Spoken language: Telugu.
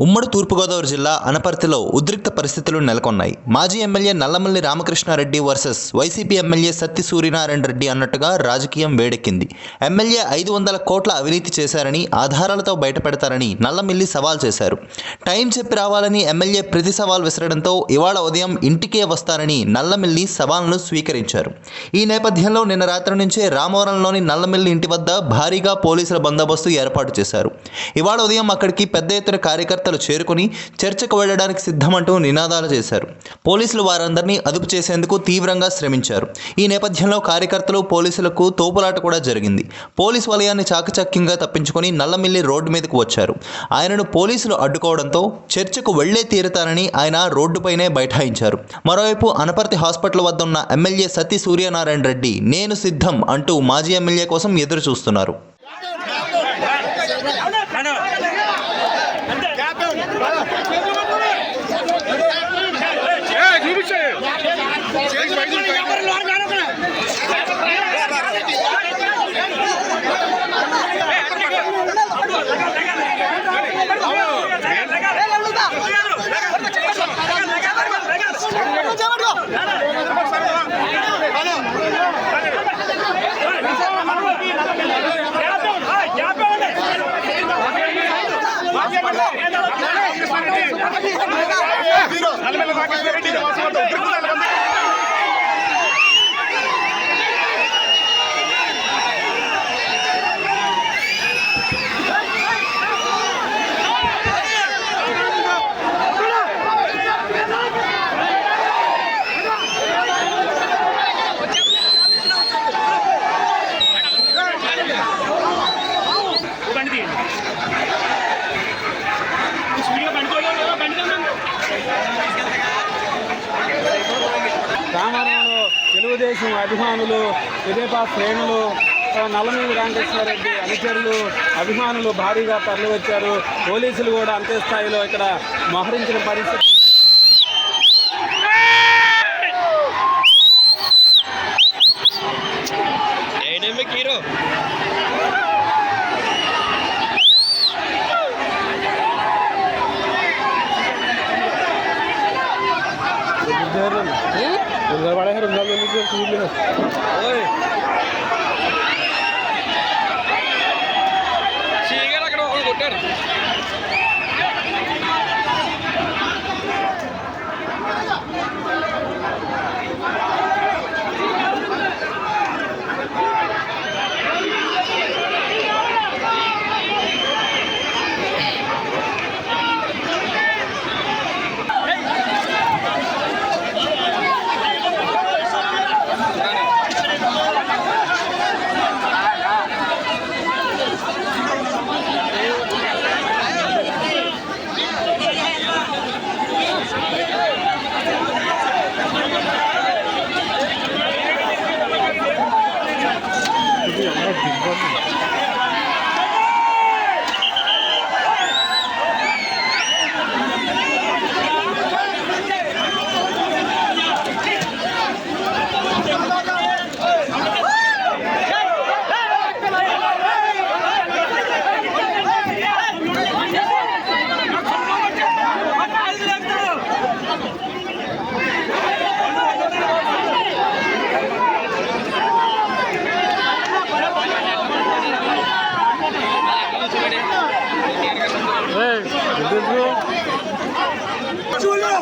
ఉమ్మడి తూర్పుగోదావరి జిల్లా అనపర్తిలో ఉద్రిక్త పరిస్థితులు నెలకొన్నాయి. మాజీ MLA Nallamalli Ramakrishnareddy versus YCP MLA Satti Suryanarayana Reddy అన్నట్టుగా రాజకీయం వేడెక్కింది. ఎమ్మెల్యే ఐదు వందల కోట్ల అవినీతి చేశారని ఆధారాలతో బయటపెడతారని నల్లమిల్లి సవాల్ చేశారు. టైం చెప్పి రావాలని ఎమ్మెల్యే ప్రతి సవాల్ విసరడంతో ఇవాళ ఉదయం ఇంటికే వస్తారని నల్లమిల్లి సవాల్ను స్వీకరించారు. ఈ నేపథ్యంలో నిన్న రాత్రి నుంచే రామవరంలోని నల్లమిల్లి ఇంటి వద్ద భారీగా పోలీసుల బందోబస్తు ఏర్పాటు చేశారు. ఇవాళ ఉదయం అక్కడికి పెద్ద ఎత్తున కార్యకర్తలు చేరుకుని చర్చకు వెళ్ళడానికి సిద్ధమంటూ నినాదాలు చేశారు. పోలీసులు వారందరినీ అదుపు చేసేందుకు తీవ్రంగా శ్రమించారు. ఈ నేపథ్యంలో కార్యకర్తలు పోలీసులకు తోపులాట కూడా జరిగింది. పోలీస్ వలయాన్ని చాకచక్యంగా తప్పించుకొని నల్లమిల్లి రోడ్డు మీదకు వచ్చారు. ఆయనను పోలీసులు అడ్డుకోవడంతో చర్చకు వెళ్ళే తీరుతానని ఆయన రోడ్డుపైనే బైఠాయించారు. మరోవైపు అనపర్తి హాస్పిటల్ వద్ద ఉన్న ఎమ్మెల్యే సతీ సూర్యనారాయణ రెడ్డి నేను సిద్ధం అంటూ మాజీ ఎమ్మెల్యే కోసం ఎదురు చూస్తున్నారు Come on, come on. బండి రామారంలో తెలుగుదేశం అభిమానులు విదేపా శ్రేణులు ఆ, నల్లమూరి రామకృష్ణారెడ్డి అనుచరులు అభిమానులు భారీగా తరలివచ్చారు. పోలీసులు కూడా అంతే స్థాయిలో ఇక్కడ మోహరించిన పరిస్థితి. डोंगरवाड़ा है डोंगरवाड़ी ठीक है ना करो और চলো।